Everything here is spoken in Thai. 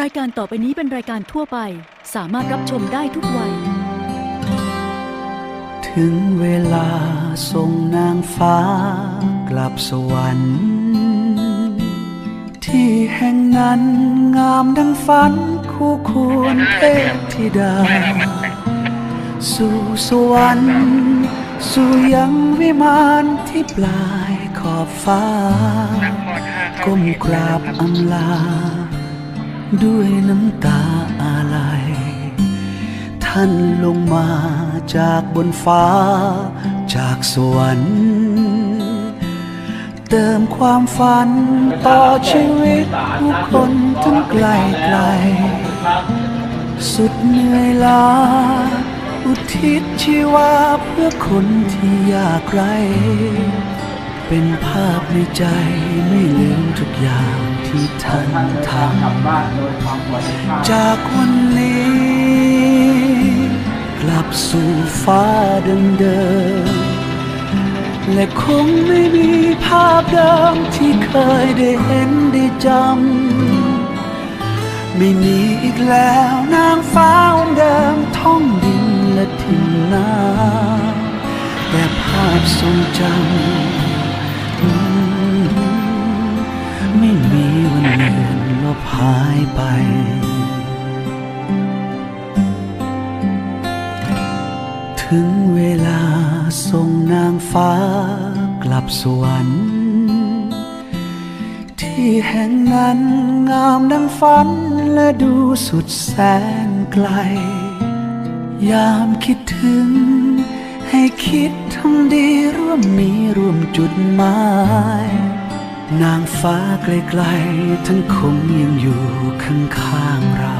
รายการต่อไปนี้เป็นรายการทั่วไป สามารถรับชมได้ทุกวัย ถึงเวลาส่งนางฟ้ากลับสวรรค์ ที่แห่งนั้นงามดังฝันคู่ควรเทพธิดา สู่สวรรค์ สู่ยังวิมานที่ปลายขอบฟ้าก้มกราบอำลา ด้วยน้ำตาอาลัย ท่านลงมาจากบนฟ้า จากสวรรค์เติมความฝันต่อชีวิตผู้คนทั้งไกลไกล สุดเหนื่อยล้า อุทิศชีวาเพื่อคนที่ยากไร้ เป็นภาพในใจไม่ลืมทุกอย่างที่ท่านทำจากวันนี้ กลับสู่ฟ้าเดิมและคงไม่มีภาพเดิมที่เคยได้เห็นได้จำไม่มีอีกแล้วนางฟ้าวันเดิมท่องดินและทิ้งน้ำแต่ภาพทรงจำ ไม่มีวันเลือนลบหายไป ถึงเวลาส่งนางฟ้ากลับสวรรค์ที่แห่งนั้นงามดังฝันและดูสุดแสนไกล ยามคิดถึงให้คิดำดีร่วมมีร่วมจุดหมาย นางฟ้าไกลๆทั้งคงยังอยู่ข้างๆเรา